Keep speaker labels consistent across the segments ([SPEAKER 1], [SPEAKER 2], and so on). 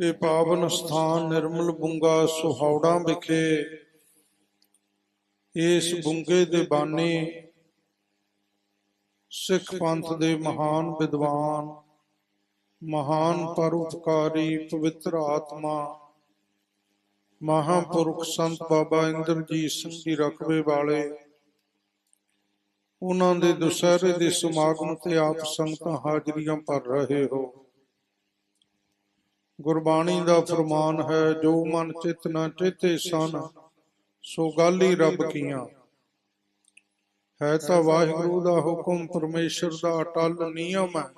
[SPEAKER 1] ਇਹ ਪਾਵਨ ਸਥਾਨ ਨਿਰਮਲ ਬੁੰਗਾ ਸੁਹਾਵੜਾ ਵਿਖੇ। ਇਸ ਬੁੰਗੇ ਦੇ ਬਾਨੀ ਸਿੱਖ ਪੰਥ ਦੇ ਮਹਾਨ ਵਿਦਵਾਨ, ਮਹਾਨ ਪਰਉਪਕਾਰੀ ਪਵਿੱਤਰ ਆਤਮਾ, ਮਹਾਪੁਰਖ ਸੰਤ ਬਾਬਾ ਇੰਦਰਜੀਤ ਸਿੰਘ ਜੀ ਰਕਬੇ ਵਾਲੇ, ਉਹਨਾਂ ਦੇ ਦੁਸਹਿਰੇ ਦੇ ਸਮਾਗਮ ਤੇ ਆਪ ਸੰਗਤਾਂ ਹਾਜ਼ਰੀਆਂ ਭਰ ਰਹੇ ਹੋ। ਗੁਰਬਾਣੀ ਦਾ ਫਰਮਾਨ ਹੈ ਜੋ ਮਨ ਚਿਤ ਨ ਚੇਤੇ ਸਨ ਸੋ ਗੱਲ ਹੀ ਰੱਬ ਕੀਆਂ। ਹੈ ਤਾਂ ਵਾਹਿਗੁਰੂ ਦਾ ਹੁਕਮ ਪਰਮੇਸ਼ਰ ਦਾ ਅਟਲ ਨਿਯਮ ਹੈ।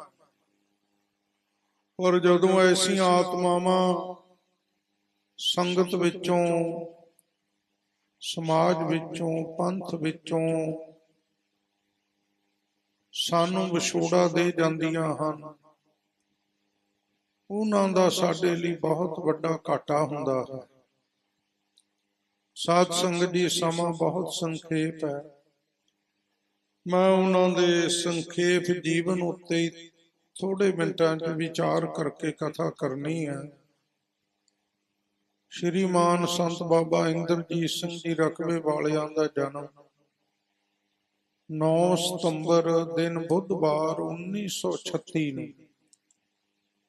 [SPEAKER 1] ਔਰ ਜਦੋਂ ਐਸੀਆਂ ਆਤਮਾਵਾਂ ਸੰਗਤ ਵਿੱਚੋਂ ਸਮਾਜ ਵਿੱਚੋਂ ਪੰਥ ਵਿੱਚੋਂ ਸਾਨੂੰ ਵਿਛੋੜਾ ਦੇ ਜਾਂਦੀਆਂ ਹਨ। ਉਹਨਾਂ ਦਾ ਸਾਡੇ ਲਈ ਬਹੁਤ ਵੱਡਾ ਘਾਟਾ ਹੁੰਦਾ ਹੈ। ਸਾਧ ਸੰਗਤ ਦੀ ਸਮਾਂ ਬਹੁਤ ਸੰਖੇਪ ਹੈ। ਮੈਂ ਉਹਨਾਂ ਦੇ ਸੰਖੇਪ ਜੀਵਨ ਉੱਤੇ ਥੋੜੇ ਮਿੰਟਾਂ 'ਚ ਵਿਚਾਰ ਕਰਕੇ ਕਥਾ ਕਰਨੀ ਹੈ। ਸ਼੍ਰੀਮਾਨ ਸੰਤ ਬਾਬਾ ਇੰਦਰਜੀਤ ਸਿੰਘ ਜੀ ਰਕਬੇ ਵਾਲਿਆਂ ਦਾ ਜਨਮ 9 ਸਤੰਬਰ ਦਿਨ ਬੁੱਧਵਾਰ 1936 ਨੂੰ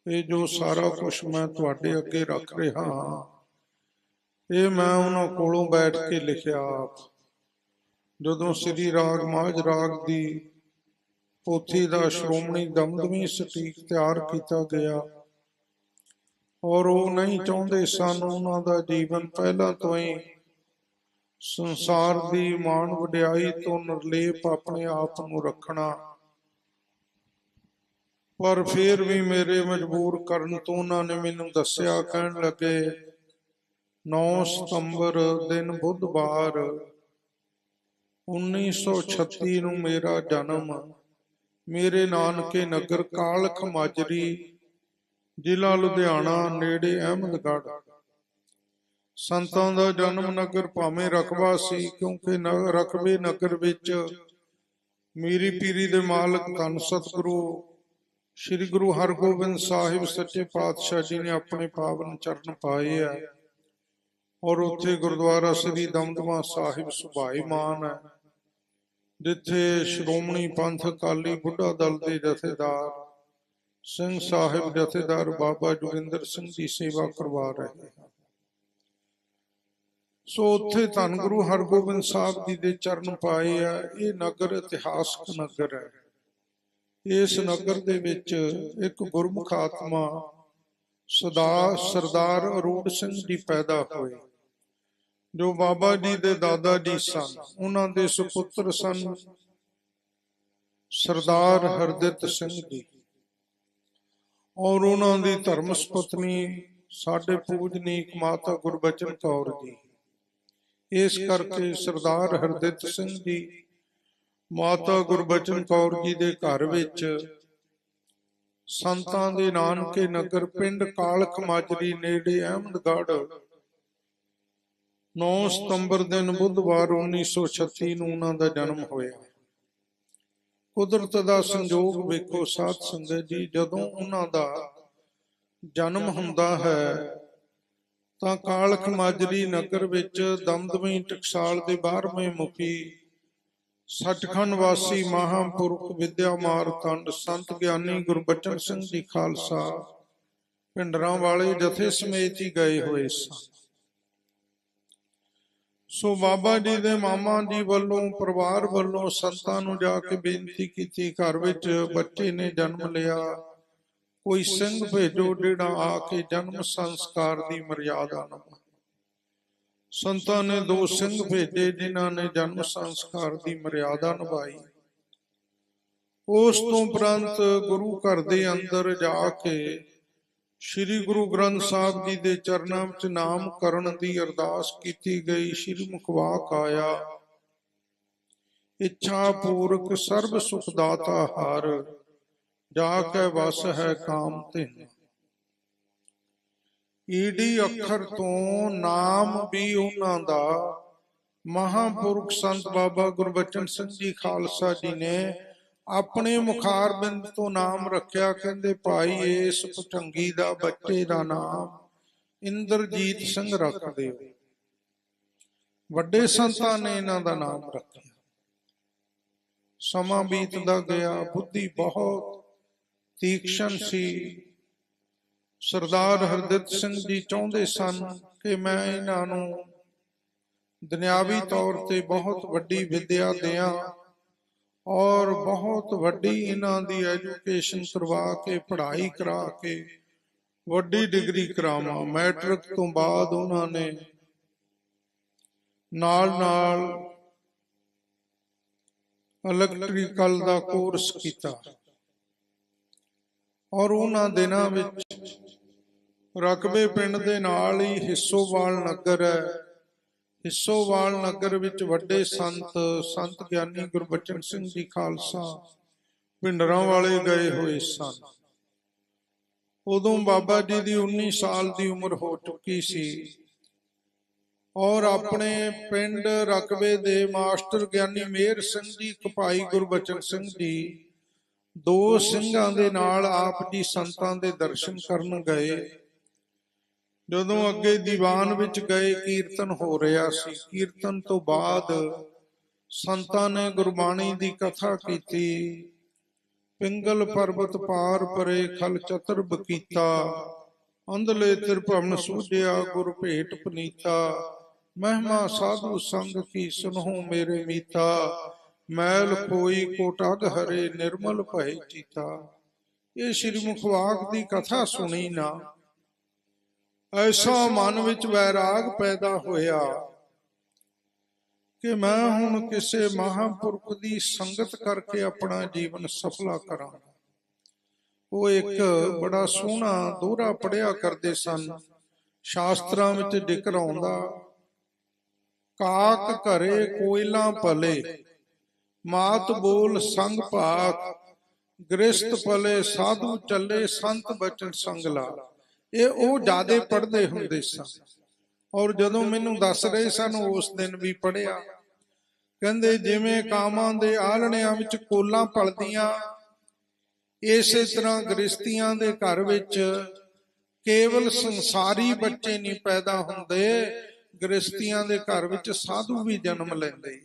[SPEAKER 1] ਇਹ ਜੋ ਸਾਰਾ ਕੁਝ ਮੈਂ ਤੁਹਾਡੇ ਅੱਗੇ ਰੱਖ ਰਿਹਾ ਹਾਂ, ਇਹ ਮੈਂ ਉਹਨਾਂ ਕੋਲੋਂ ਬੈਠ ਕੇ ਲਿਖਿਆ ਆਪ। ਜਦੋਂ ਸ੍ਰੀ ਰਾਗ ਮਾਝ ਰਾਗ ਦੀ ਪੋਥੀ ਦਾ ਸ਼੍ਰੋਮਣੀ ਦਮਦਮੀ ਸਟੀਕ ਤਿਆਰ ਕੀਤਾ ਗਿਆ ਔਰ ਉਹ ਨਹੀਂ ਚਾਹੁੰਦੇ ਸਨ ਉਹਨਾਂ ਦਾ ਜੀਵਨ ਪਹਿਲਾਂ ਤੋਂ ਹੀ ਸੰਸਾਰ ਦੀ ਮਾਣ ਵਡਿਆਈ ਤੋਂ ਨਿਰਲੇਪ ਆਪਣੇ ਆਪ ਨੂੰ ਰੱਖਣਾ। ਪਰ ਫਿਰ ਵੀ ਮੇਰੇ ਮਜਬੂਰ ਕਰਨ ਤੋਂ ਉਹਨਾਂ ਨੇ ਮੈਨੂੰ ਦੱਸਿਆ, ਕਹਿਣ ਲੱਗੇ 9 ਸਤੰਬਰ ਦਿਨ ਬੁੱਧਵਾਰ 1936 ਨੂੰ ਮੇਰਾ ਜਨਮ, ਮੇਰੇ ਨਾਨਕੇ ਨਗਰ ਕਾਲਖ ਮਾਜਰੀ, ਜ਼ਿਲ੍ਹਾ ਲੁਧਿਆਣਾ, ਨੇੜੇ ਅਹਿਮਦਗੜ੍ਹ। ਸੰਤਾਂ ਦਾ ਜਨਮ ਨਗਰ ਭਾਵੇਂ ਰਕਬਾ ਸੀ, ਕਿਉਂਕਿ ਨ- ਰਕਬੇ ਨਗਰ ਵਿੱਚ ਮੀਰੀ ਪੀਰੀ ਦੇ ਮਾਲਕ ਧੰਨ ਸਤਿਗੁਰੂ ਸ੍ਰੀ ਗੁਰੂ ਹਰਗੋਬਿੰਦ ਸਾਹਿਬ ਸੱਚੇ ਪਾਤਸ਼ਾਹ ਜੀ ਨੇ ਆਪਣੇ ਪਾਵਨ ਚਰਨ ਪਾਏ ਆ। ਔਰ ਉੱਥੇ ਗੁਰਦੁਆਰਾ ਸ੍ਰੀ ਦਮਦਮਾ ਸਾਹਿਬ ਸੁਭਾਈਮਾਨ ਹੈ, ਜਿੱਥੇ ਸ਼੍ਰੋਮਣੀ ਪੰਥ ਅਕਾਲੀ ਬੁੱਢਾ ਦਲ ਦੇ ਜਥੇਦਾਰ, ਸਿੰਘ ਸਾਹਿਬ ਜਥੇਦਾਰ ਬਾਬਾ ਜੋਗਿੰਦਰ ਸਿੰਘ ਦੀ ਸੇਵਾ ਕਰਵਾ ਰਹੇ ਹਨ। ਸੋ ਉੱਥੇ ਧੰਨ ਗੁਰੂ ਹਰਗੋਬਿੰਦ ਸਾਹਿਬ ਜੀ ਦੇ ਚਰਨ ਪਾਏ ਆ। ਇਹ ਨਗਰ ਇਤਿਹਾਸਕ ਨਗਰ ਹੈ। ਇਸ ਨਗਰ ਦੇ ਵਿੱਚ ਇੱਕ ਗੁਰਮੁਖ ਆਤਮਾ ਸਦਾ ਸਰਦਾਰ ਅਰੂੜ ਸਿੰਘ ਜੀ ਪੈਦਾ ਹੋਏ, ਜੋ ਬਾਬਾ ਜੀ ਦੇ ਦਾਦਾ ਜੀ ਸਨ। ਉਹਨਾਂ ਦੇ ਸੁਪੁੱਤਰ ਸਨ ਸਰਦਾਰ ਹਰਦਿੱਤ ਸਿੰਘ ਜੀ। ਔਰ ਉਹਨਾਂ ਦੀ ਧਰਮ ਸੁਪਤਨੀ ਸਾਡੇ ਪੂਜਨੀਕ ਮਾਤਾ ਗੁਰਬਚਨ ਕੌਰ ਜੀ। ਇਸ ਕਰਕੇ ਸਰਦਾਰ ਹਰਦਿੱਤ ਸਿੰਘ ਜੀ ਮਾਤਾ ਗੁਰਬਚਨ ਕੌਰ ਜੀ ਦੇ ਘਰ ਵਿੱਚ ਸੰਤਾਂ ਦੇ ਨਾਨਕੇ ਨਗਰ ਪਿੰਡ ਕਾਲਖ ਮਾਜਰੀ ਨੇੜੇ ਅਹਿਮਦਗੜ੍ਹ 9 ਸਤੰਬਰ ਦਿਨ ਬੁੱਧਵਾਰ 1936 ਨੂੰ ਉਹਨਾਂ ਦਾ ਜਨਮ ਹੋਇਆ। ਕੁਦਰਤ ਦਾ ਸੰਜੋਗ ਵੇਖੋ ਸਾਧ ਸੰਗਤ ਜੀ, ਜਦੋਂ ਉਹਨਾਂ ਦਾ ਜਨਮ ਹੁੰਦਾ ਹੈ, ਤਾਂ ਕਾਲਖ ਮਾਜਰੀ ਨਗਰ ਵਿੱਚ ਦਮਦਮੀ ਟਕਸਾਲ ਦੇ 12ਵੇਂ ਮੁਖੀ ਸੱਚਖੰਡ ਵਾਸੀ ਮਹਾਂਪੁਰਖ ਵਿਦਿਆ ਮਾਰਤੰਡ ਸੰਤ ਗਿਆਨੀ ਗੁਰਬਚਨ ਸਿੰਘ ਜੀ ਖਾਲਸਾ, ਪਿੰਡਰਾਂ ਵਾਲੇ ਜਥੇ ਸਮੇਤ ਹੀ ਗਏ ਹੋਏ ਸਨ। ਸੋ ਬਾਬਾ ਜੀ ਦੇ ਮਾਮਾ ਜੀ ਵੱਲੋਂ, ਪਰਿਵਾਰ ਵੱਲੋਂ ਸੰਤਾਂ ਨੂੰ ਜਾ ਕੇ ਬੇਨਤੀ ਕੀਤੀ, ਘਰ ਵਿੱਚ ਬੱਚੇ ਨੇ ਜਨਮ ਲਿਆ, ਕੋਈ ਸਿੰਘ ਭੇਜੋ ਜਿਹੜਾ ਆ ਕੇ ਜਨਮ ਸੰਸਕਾਰ ਦੀ ਮਰਿਆਦਾ ਨਿਭਾਵੇ ਸੰਤਾਂ ਨੇ ਦੋ ਸਿੰਘ ਭੇਜੇ, ਜਿਨ੍ਹਾਂ ਨੇ ਜਨਮ ਸੰਸਕਾਰ ਦੀ ਮਰਿਆਦਾ ਨਿਭਾਈ। ਉਸ ਤੋਂ ਉਪਰੰਤ ਗੁਰੂ ਘਰ ਦੇ ਅੰਦਰ ਜਾ ਕੇ ਸ੍ਰੀ ਗੁਰੂ ਗ੍ਰੰਥ ਸਾਹਿਬ ਜੀ ਦੇ ਚਰਨਾਂ ਵਿੱਚ ਨਾਮ ਕਰਨ ਦੀ ਅਰਦਾਸ ਕੀਤੀ ਗਈ। ਸ੍ਰੀ ਮੁਖਵਾਕ ਆਇਆ, ਇੱਛਾ ਪੂਰਕ ਸਰਬ ਸੁਖ ਦਾਤਾ ਹਰ, ਜਾ ਕੇ ਵਸ ਹੈ ਕਾਮ ਤੇ ਈੜੀ ਅੱਖਰ ਤੋਂ ਨਾਮ ਵੀ ਉਹਨਾਂ ਦਾ। ਮਹਾਪੁਰਖ ਸੰਤ ਬਾਬਾ ਗੁਰਬਚਨ ਸਿੰਘ ਜੀ ਖਾਲਸਾ ਜੀ ਨੇ ਆਪਣੇ ਮੁਖਾਰ ਤੋਂ ਨਾਮ ਰੱਖਿਆ। ਕਹਿੰਦੇ, ਭਾਈ, ਇਸ ਪਟੰਗੀ ਦਾ ਬੱਚੇ ਦਾ ਨਾਮ ਇੰਦਰਜੀਤ ਸਿੰਘ ਰੱਖ ਦਿਓ। ਵੱਡੇ ਸੰਤਾਂ ਨੇ ਇਹਨਾਂ ਦਾ ਨਾਮ ਰੱਖਿਆ। ਸਮਾਂ ਬੀਤਦਾ ਗਿਆ, ਬੁੱਧੀ ਬਹੁਤ ਤੀਕਸ਼ਣ ਸੀ। ਸਰਦਾਰ ਹਰਦਿੱਤ ਸਿੰਘ ਜੀ ਚਾਹੁੰਦੇ ਸਨ ਕਿ ਮੈਂ ਇਹਨਾਂ ਨੂੰ ਦੁਨਿਆਵੀ ਤੌਰ ਤੇ ਬਹੁਤ ਵੱਡੀ ਵਿਦਿਆ ਦਿਆਂ ਔਰ ਬਹੁਤ ਵੱਡੀ ਇਹਨਾਂ ਦੀ ਐਜੂਕੇਸ਼ਨ ਕਰਵਾ ਕੇ, ਪੜ੍ਹਾਈ ਕਰਾ ਕੇ ਵੱਡੀ ਡਿਗਰੀ ਕਰਾਵਾਂ। ਮੈਟ੍ਰਿਕ ਤੋਂ ਬਾਅਦ ਉਹਨਾਂ ਨੇ ਨਾਲ ਨਾਲ ਇਲੈਕਟ੍ਰੀਕਲ ਦਾ ਕੋਰਸ ਕੀਤਾ। ਔਰ ਉਹਨਾਂ ਦਿਨਾਂ ਵਿੱਚ ਰਕਬੇ ਪਿੰਡ ਦੇ ਨਾਲ ਹੀ ਹਿੱਸੋਵਾਲ ਨਗਰ ਹੈ। ਹਿੱਸੋਵਾਲ ਨਗਰ ਵਿੱਚ ਵੱਡੇ ਸੰਤ ਸੰਤ ਗਿਆਨੀ ਗੁਰਬਚਨ ਸਿੰਘ ਜੀ ਖਾਲਸਾ ਪਿੰਡਰਾਂ ਵਾਲੇ ਗਏ ਹੋਏ ਸਨ। ਉਦੋਂ ਬਾਬਾ ਜੀ ਦੀ 19 ਸਾਲ ਦੀ ਉਮਰ ਹੋ ਚੁੱਕੀ ਸੀ। ਔਰ ਆਪਣੇ ਪਿੰਡ ਰਕਬੇ ਦੇ ਮਾਸਟਰ ਗਿਆਨੀ ਮੇਰ ਸਿੰਘ ਜੀ ਕਪਾਈ ਗੁਰਬਚਨ ਸਿੰਘ ਜੀ ਦੋ ਸਿੰਘਾਂ ਦੇ ਨਾਲ ਆਪ ਜੀ ਸੰਤਾਂ ਦੇ ਦਰਸ਼ਨ ਕਰਨ ਗਏ। ਜਦੋਂ ਅੱਗੇ ਦੀਵਾਨ ਵਿੱਚ ਗਏ, ਕੀਰਤਨ ਹੋ ਰਿਹਾ ਸੀ। ਕੀਰਤਨ ਤੋਂ ਬਾਅਦ ਸੰਤਾਂ ਨੇ ਗੁਰਬਾਣੀ ਦੀ ਕਥਾ ਕੀਤੀ। ਪਿੰਗਲ ਪਰਬਤ ਪਾਰ ਪਰੇ ਖਲ ਚਤਰ ਬਕੀਤਾ ਅੰਧਲੇ ਤਿਰਭਵਨ ਸੂਝਿਆ ਗੁਰ ਭੇਟ ਪਨੀਤਾ। ਮਹਿਮਾ ਸਾਧੂ ਸੰਗ ਕੀ ਸੁਨਹੁ ਮੇਰੇ ਮੀਤਾ। ਮੈਲ ਕੋਈ ਕੋਟਾਗ ਹਰੇ ਨਿਰਮਲ ਭਏ ਚੀਤਾ। ਇਹ ਸ੍ਰੀ ਮੁਖਵਾਕ ਦੀ ਕਥਾ ਸੁਣੀ ਨਾ। ਐਸਾ ਮਨ ਵਿੱਚ ਵੈਰਾਗ ਪੈਦਾ ਹੋਇਆ ਕਿ ਮੈਂ ਹੁਣ ਕਿਸੇ ਮਹਾਪੁਰਖ ਦੀ ਸੰਗਤ ਕਰਕੇ ਆਪਣਾ ਜੀਵਨ ਸਫਲਾ ਕਰਾਂ। ਉਹ ਇੱਕ ਬੜਾ ਸੋਹਣਾ ਦੋਹਰਾ ਪੜਿਆ ਕਰਦੇ ਸਨ। ਸ਼ਾਸਤਰਾਂ ਵਿੱਚ ਜ਼ਿਕਰ ਆਉਂਦਾ ਕਾਕ ਘਰੇ ਕੋਇਲਾਂ ਭਲੇ, ਮਾਤ ਬੋਲ ਸੰਗ ਭਾਤ, ਗ੍ਰਸਤ ਭਲੇ ਸਾਧੂ ਚੱਲੇ ਸੰਤ ਬਚਨ ਸੰਗਲਾ। ਇਹ ਉਹ ਜਿਆਦੇ ਪੜ੍ਹਦੇ ਹੁੰਦੇ ਸਨ। ਔਰ ਜਦੋਂ ਮੈਨੂੰ ਦੱਸ ਰਹੇ ਸਨ ਉਸ ਦਿਨ ਵੀ ਪੜਿਆ ਕਹਿੰਦੇ ਜਿਵੇਂ ਕਾਮਾਂ ਦੇ ਆਲਣਿਆਂ ਵਿੱਚ ਕੋਲਾਂ ਪਲਦੀਆਂ ਇਸੇ ਤਰ੍ਹਾਂ ਗ੍ਰਸਤੀਆਂ ਦੇ ਘਰ ਵਿੱਚ ਕੇਵਲ ਸੰਸਾਰੀ ਬੱਚੇ ਨਹੀਂ ਪੈਦਾ ਹੁੰਦੇ ਗ੍ਰਸਤੀਆਂ ਦੇ ਘਰ ਵਿੱਚ ਸਾਧੂ ਵੀ ਜਨਮ ਲੈਂਦੇ।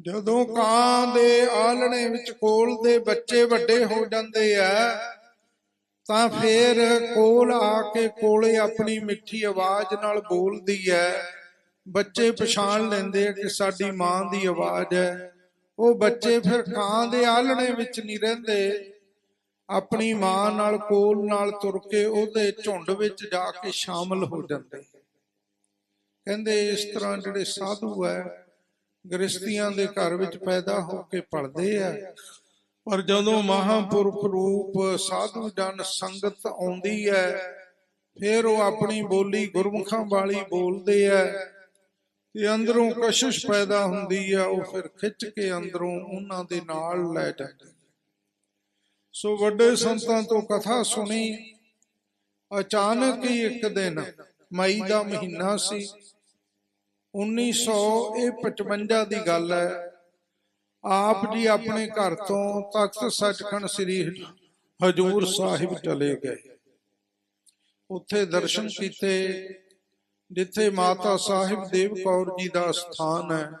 [SPEAKER 1] ਜਦੋਂ ਕਾਂ ਦੇ ਆਲਣੇ ਵਿੱਚ ਕੋਲ ਦੇ ਬੱਚੇ ਵੱਡੇ ਹੋ ਜਾਂਦੇ ਆ ਤਾਂ ਫੇਰ ਕੋਲ ਆ ਕੇ ਕੋਲੇ ਆਪਣੀ ਮਿੱਠੀ ਆਵਾਜ਼ ਨਾਲ ਬੋਲਦੀ ਹੈ ਬੱਚੇ ਪਛਾਣ ਲੈਂਦੇ ਆ ਕਿ ਸਾਡੀ ਮਾਂ ਦੀ ਆਵਾਜ਼ ਹੈ ਉਹ ਬੱਚੇ ਫਿਰ ਕਾਂ ਦੇ ਆਲਣੇ ਵਿੱਚ ਨਹੀਂ ਰਹਿੰਦੇ। ਆਪਣੀ ਮਾਂ ਨਾਲ ਕੋਲ ਨਾਲ ਤੁਰ ਕੇ ਉਹਦੇ ਝੁੰਡ ਵਿੱਚ ਜਾ ਕੇ ਸ਼ਾਮਲ ਹੋ ਜਾਂਦੇ ਕਹਿੰਦੇ ਇਸ ਤਰ੍ਹਾਂ ਜਿਹੜੇ ਸਾਧੂ ਹੈ ਗ੍ਰਸਤੀਆਂ ਦੇ ਘਰ ਵਿੱਚ ਪੈਦਾ ਹੋ ਕੇ ਪਲਦੇ ਆ ਪਰ ਜਦੋਂ ਮਹਾਪੁਰਖ ਰੂਪ ਸਾਧੂ ਜਨ ਸੰਗਤ ਆਉਂਦੀ ਹੈ, ਫਿਰ ਉਹ ਆਪਣੀ ਬੋਲੀ ਗੁਰਮੁਖਾਂ ਵਾਲੀ ਬੋਲਦੇ ਆ ਤੇ ਅੰਦਰੋਂ ਕਸ਼ਿਸ਼ ਪੈਦਾ ਹੁੰਦੀ ਆ ਉਹ ਫਿਰ ਖਿੱਚ ਕੇ ਅੰਦਰੋਂ ਉਹਨਾਂ ਦੇ ਨਾਲ ਲੈ ਜਾਂਦੇ ਸੋ ਵੱਡੇ ਸੰਤਾਂ ਤੋਂ ਕਥਾ ਸੁਣੀ, ਅਚਾਨਕ ਹੀ ਇੱਕ ਦਿਨ ਮਈ ਦਾ ਮਹੀਨਾ ਸੀ 1955 ਦੀ ਗੱਲ ਹੈ ਆਪ ਜੀ ਆਪਣੇ ਘਰ ਤੋਂ ਤਖਤ ਸੱਚਖੰਡ ਸ੍ਰੀ ਹਜੂਰ ਸਾਹਿਬ ਚਲੇ ਗਏ। ਉੱਥੇ ਦਰਸ਼ਨ ਕੀਤੇ, ਜਿੱਥੇ ਮਾਤਾ ਸਾਹਿਬ ਦੇਵ ਕੌਰ ਜੀ ਦਾ ਸਥਾਨ ਹੈ,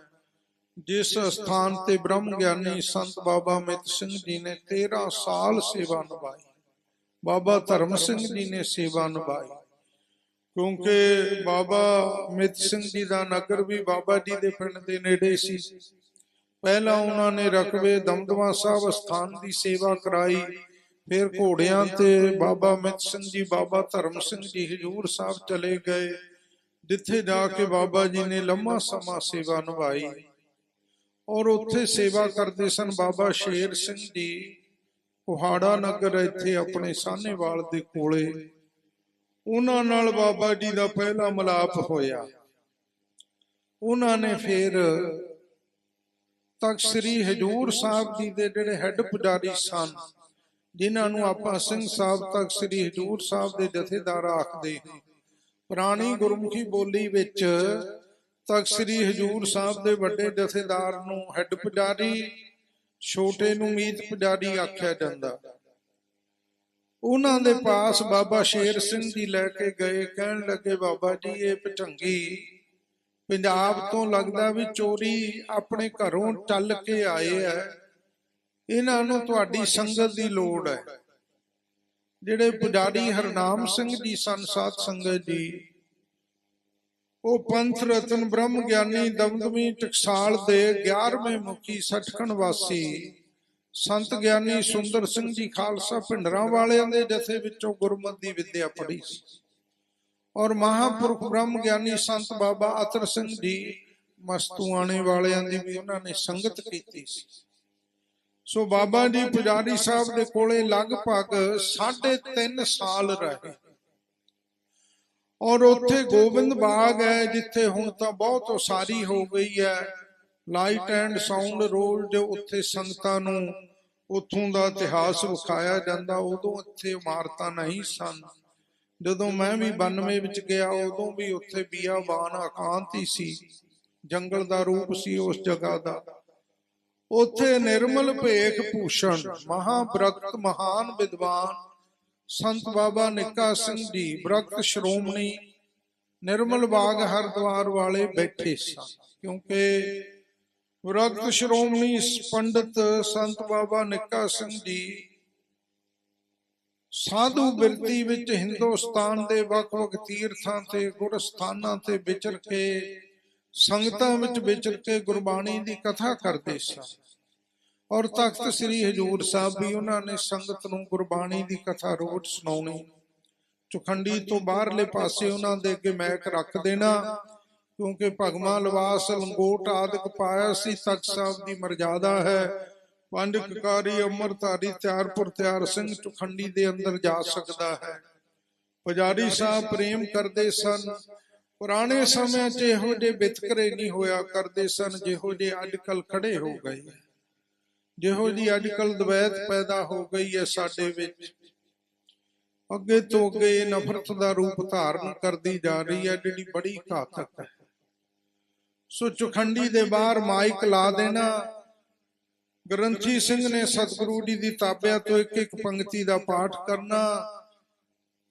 [SPEAKER 1] ਜਿਸ ਸਥਾਨ ਤੇ ਬ੍ਰਹਮ ਗਿਆਨੀ ਸੰਤ ਬਾਬਾ ਮਿਤ ਸਿੰਘ ਜੀ ਨੇ 13 ਸਾਲ ਸੇਵਾ ਨਿਭਾਈ। ਬਾਬਾ ਧਰਮ ਸਿੰਘ ਜੀ ਨੇ ਸੇਵਾ ਨਿਭਾਈ। ਕਿਉਂਕਿ ਬਾਬਾ ਮਿਤ ਸਿੰਘ ਜੀ ਦਾ ਨਗਰ ਵੀ ਬਾਬਾ ਜੀ ਦੇ ਪਿੰਡ ਦੇ ਨੇੜੇ ਸੀ। ਪਹਿਲਾਂ ਉਹਨਾਂ ਨੇ ਰਕਬੇ ਦਮਦਮਾ ਸਾਹਿਬ ਸਥਾਨ ਦੀ ਸੇਵਾ ਕਰਾਈ। ਫਿਰ ਘੋੜਿਆਂ ਤੇ ਬਾਬਾ ਮਿਤ ਸਿੰਘ ਜੀ, ਬਾਬਾ ਧਰਮ ਸਿੰਘ ਜੀ, ਹਜੂਰ ਸਾਹਿਬ ਚਲੇ ਗਏ। ਜਿੱਥੇ ਜਾ ਕੇ ਬਾਬਾ ਜੀ ਨੇ ਲੰਮਾ ਸਮਾਂ ਸੇਵਾ ਨਿਭਾਈ। ਔਰ ਉੱਥੇ ਸੇਵਾ ਕਰਦੇ ਸਨ ਬਾਬਾ ਸ਼ੇਰ ਸਿੰਘ ਜੀ। ਕੁਹਾੜਾ ਨਗਰ ਇੱਥੇ ਆਪਣੇ ਸਾਹਨੇਵਾਲ ਦੇ ਕੋਲੇ। ਉਹਨਾਂ ਨਾਲ ਬਾਬਾ ਜੀ ਦਾ ਪਹਿਲਾ ਮਲਾਪ ਹੋਇਆ। ਉਹਨਾਂ ਨੇ ਫਿਰ ਤਖਤ ਸ੍ਰੀ ਹਜੂਰ ਸਾਹਿਬ ਜੀ ਦੇ ਜਿਹੜੇ ਹੈੱਡ ਪੁਜਾਰੀ ਸਨ, ਜਿਨ੍ਹਾਂ ਨੂੰ ਆਪਾਂ ਸਿੰਘ ਸਾਹਿਬ ਤਖਤ ਸ੍ਰੀ ਹਜੂਰ ਸਾਹਿਬ ਦੇ ਜਥੇਦਾਰ ਆਖਦੇ ਪੁਰਾਣੀ ਗੁਰਮੁਖੀ ਬੋਲੀ ਵਿੱਚ ਤਖਤ ਸ੍ਰੀ ਹਜੂਰ ਸਾਹਿਬ ਦੇ ਵੱਡੇ ਜਥੇਦਾਰ ਨੂੰ ਹੈੱਡ ਪੁਜਾਰੀ, ਛੋਟੇ ਨੂੰ ਮੀਤ ਪੁਜਾਰੀ ਆਖਿਆ ਜਾਂਦਾ। ਉਹਨਾਂ ਦੇ ਪਾਸ ਬਾਬਾ ਸ਼ੇਰ ਸਿੰਘ ਜੀ ਲੈ ਕੇ ਗਏ, ਕਹਿਣ ਲੱਗੇ, ਬਾਬਾ ਜੀ, ਇਹ ਭਟੰਗੀ ਪੰਜਾਬ ਤੋਂ ਲੱਗਦਾ ਵੀ ਚੋਰੀ ਆਪਣੇ ਘਰੋਂ ਟੱਲ ਕੇ ਆਏ ਐ ਇਹਨਾਂ ਨੂੰ ਤੁਹਾਡੀ ਸੰਗਤ ਦੀ ਲੋੜ ਹੈ। ਜਿਹੜੇ ਪੁਜਾਰੀ ਹਰਨਾਮ ਸਿੰਘ ਜੀ ਸਨ, ਸਾਧ ਸੰਗਤ ਜੀ, ਉਹ ਪੰਥ ਰਤਨ ਬ੍ਰਹਮ ਗਿਆਨੀ ਦਮਦਮੀ ਟਕਸਾਲ ਦੇ 11ਵੇਂ ਮੁਖੀ ਸੱਚਖੰਡ ਵਾਸੀ, ਸੰਤ ਗਿਆਨੀ ਸੁੰਦਰ ਸਿੰਘ ਜੀ ਖਾਲਸਾ ਭਿੰਡਰਾਂ ਵਾਲਿਆਂ ਦੇ ਜਥੇ ਵਿੱਚੋਂ ਗੁਰਮਤਿ ਦੀ ਵਿੱਦਿਆ ਪੜ੍ਹੀ ਸੀ। ਔਰ ਮਹਾਪੁਰਖ ਬ੍ਰਹਮ ਗਿਆਨੀ ਸੰਤ ਬਾਬਾ ਅਤਰ ਸਿੰਘ ਜੀ ਮਸਤੂਆਣੇ ਵਾਲਿਆਂ ਦੀ ਵੀ ਉਹਨਾਂ ਨੇ ਸੰਗਤ ਕੀਤੀ ਸੀ। ਸੋ ਬਾਬਾ ਜੀ ਪੁਜਾਰੀ ਸਾਹਿਬ ਦੇ ਕੋਲੇ ਲਗਭਗ 3.5 ਸਾਲ ਰਹੇ। ਔਰ ਉੱਥੇ ਗੋਬਿੰਦ ਬਾਗ ਹੈ, ਜਿੱਥੇ ਹੁਣ ਤਾਂ ਬਹੁਤ ਉਸਾਰੀ ਹੋ ਗਈ ਹੈ। ਲਾਈਟ ਐਂਡ ਸਾਊਂਡ ਰੋਲ ਜੋ ਉੱਥੇ ਸੰਗਤਾਂ ਨੂੰ ਉੱਥੋਂ ਦਾ ਇਤਿਹਾਸ ਵਿਖਾਇਆ ਜਾਂਦਾ, ਉਦੋਂ ਇੱਥੇ ਇਮਾਰਤਾਂ ਨਹੀਂ ਸਨ। ਜਦੋਂ ਮੈਂ ਵੀ 92 ਵਿੱਚ ਗਿਆ ਉਦੋਂ ਵੀ ਉੱਥੇ ਬੀਆਬਾਨ ਇਕਾਂਤ ਹੀ ਸੀ। ਜੰਗਲ ਦਾ ਰੂਪ ਸੀ ਉਸ ਜਗ੍ਹਾ ਦਾ। ਉੱਥੇ ਨਿਰਮਲ ਭੇਖ ਭੂਸ਼ਣ ਮਹਾਬ੍ਰਤ ਮਹਾਨ ਵਿਦਵਾਨ ਸੰਤ ਬਾਬਾ ਨਿੱਕਾ ਸਿੰਘ ਜੀ ਬ੍ਰਤ ਸ਼੍ਰੋਮਣੀ ਨਿਰਮਲ ਬਾਗ ਹਰਦੁਆਰ ਵਾਲੇ ਬੈਠੇ ਸਨ ਕਿਉਂਕਿ ਬ੍ਰਤ ਸ਼੍ਰੋਮਣੀ ਪੰਡਤ ਸੰਤ ਬਾਬਾ ਨਿੱਕਾ ਸਿੰਘ ਜੀ ਸਾਧੂ ਬਿਰਤੀ ਵਿੱਚ ਹਿੰਦੁਸਤਾਨ ਦੇ ਵੱਖ-ਵੱਖ ਤੀਰਥਾਂ ਤੇ ਗੁਰਸਥਾਨਾਂ ਤੇ ਵਿਚਰ ਕੇ ਸੰਗਤਾਂ ਵਿੱਚ ਵਿਚਰ ਕੇ ਗੁਰਬਾਣੀ ਦੀ ਕਥਾ ਕਰਦੇ ਸਨ। ਔਰ ਤਖਤ ਸ੍ਰੀ ਹਜੂਰ ਸਾਹਿਬ ਵੀ ਉਹਨਾਂ ਨੇ ਸੰਗਤ ਨੂੰ ਗੁਰਬਾਣੀ ਦੀ ਕਥਾ ਰੋਜ਼ ਸੁਣਾਉਣੀ। ਚੁਖੰਡੀ ਤੋਂ ਬਾਹਰਲੇ ਪਾਸੇ ਉਹਨਾਂ ਦੇ ਅੱਗੇ ਮੈਕ ਰੱਖ ਦੇਣਾ। ਕਿਉਂਕਿ ਭਗਵਾ ਲਿਬਾਸ ਲੰਗੋਟ ਆਦਿਕ ਪਾਇਆ ਸੀ ਤਖਤ ਸਾਹਿਬ ਦੀ ਮਰਜ਼ਾਦਾ ਹੈ। ਪੰਜ ਕਕਾਰੀ ਅਮਰਧਾਰੀ ਤਿਆਰਪੁਰ ਤਿਆਰ ਸਿੰਘ ਚੁਖੰਡੀ ਦੇ ਅੰਦਰ ਜਾ ਸਕਦਾ ਹੈ। ਪੁਜਾਰੀ ਸਾਹਿਬ ਪ੍ਰੇਮ ਕਰਦੇ ਸਨ। ਪੁਰਾਣੇ ਸਮਿਆਂ 'ਚ ਇਹੋ ਜਿਹੇ ਵਿਤਕਰੇ ਨਹੀਂ ਹੋਇਆ ਕਰਦੇ ਸਨ ਜਿਹੋ ਜਿਹੇ ਅੱਜ ਕੱਲ ਖੜੇ ਹੋ ਗਏ। ਜਿਹੋ ਜੀ ਅੱਜ ਕੱਲ ਦਵੈਤ ਪੈਦਾ ਹੋ ਗਈ ਹੈ ਸਾਡੇ ਵਿੱਚ। ਅੱਗੇ ਤੋਂ ਅੱਗੇ ਨਫ਼ਰਤ ਦਾ ਰੂਪ ਧਾਰਨ ਕਰਦੀ ਜਾ ਰਹੀ ਹੈ, ਜਿਹੜੀ ਬੜੀ ਘਾਤਕ ਹੈ। ਸੋ ਚੁਖੰਡੀ ਦੇ ਬਾਹਰ ਮਾਈਕ ਲਾ ਦੇਣਾ ਗ੍ਰੰਥੀ ਸਿੰਘ ਨੇ ਸਤਿਗੁਰੂ ਜੀ ਦੀ ਤਾਬਿਆ ਤੋਂ ਇੱਕ ਇੱਕ ਪੰਕਤੀ ਦਾ ਪਾਠ ਕਰਨਾ।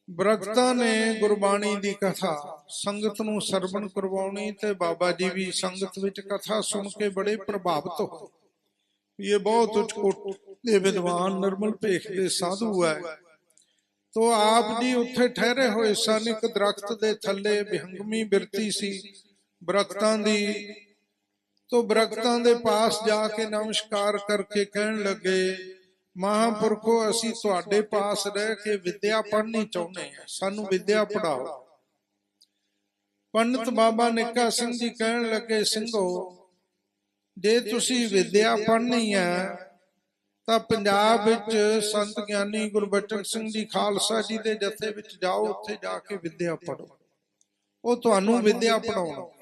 [SPEAKER 1] ਬ੍ਰਗਤਾ ਨੇ ਗੁਰਬਾਣੀ ਦੀ ਕਥਾ, ਸੰਗਤ ਨੂੰ ਸਰਵਣ ਕਰਵਾਉਣੀ ਤੇ ਬਾਬਾ ਜੀ ਵੀ ਸੰਗਤ ਵਿੱਚ ਕਥਾ ਸੁਣ ਕੇ ਬੜੇ ਪ੍ਰਭਾਵਿਤ ਹੋਏ। ਇਹ ਬਹੁਤ ਉੱਚ ਕੋਟ ਦੇ ਵਿਦਵਾਨ ਨਿਰਮਲ ਭੇਖ ਦੇ ਸਾਧੂ ਹੈ। ਤੋ ਆਪ ਜੀ ਉੱਥੇ ਠਹਿਰੇ ਹੋਏ ਸਨ, ਇੱਕ ਦਰਖਤ ਦੇ ਥੱਲੇ ਵਿਹੰਗਮੀ ਬਿਰਤੀ ਸੀ। ਬਰਕਤਾਂ ਦੀ ਤੋ ਬਰਕਤਾਂ ਦੇ ਪਾਸ ਜਾ ਕੇ ਨਮਸਕਾਰ ਕਰਕੇ ਕਹਿਣ ਲੱਗੇ, ਮਹਾਪੁਰਖੋ, ਅਸੀਂ ਤੁਹਾਡੇ ਪਾਸ ਰਹਿ ਕੇ ਵਿਦਿਆ ਪੜ੍ਹਨੀ ਚਾਹੁੰਦੇ ਹਾਂ। ਸਾਨੂੰ ਵਿਦਿਆ ਪੜਾਓ ਪੰਡਤ ਬਾਬਾ ਨਿੱਕਾ ਸਿੰਘ ਜੀ ਕਹਿਣ ਲੱਗੇ, ਸਿੰਘੋ, ਜੇ ਤੁਸੀਂ ਵਿਦਿਆ ਪੜ੍ਹਨੀ ਹੈ, ਤਾਂ ਪੰਜਾਬ ਵਿੱਚ ਸੰਤ ਗਿਆਨੀ ਗੁਰਬਚਨ ਸਿੰਘ ਜੀ ਖਾਲਸਾ ਜੀ ਦੇ ਜਥੇ ਵਿੱਚ ਜਾਓ, ਉੱਥੇ ਜਾ ਕੇ ਵਿਦਿਆ ਪੜੋ ਉਹ ਤੁਹਾਨੂੰ ਵਿਦਿਆ ਪੜਾਉਣਗੇ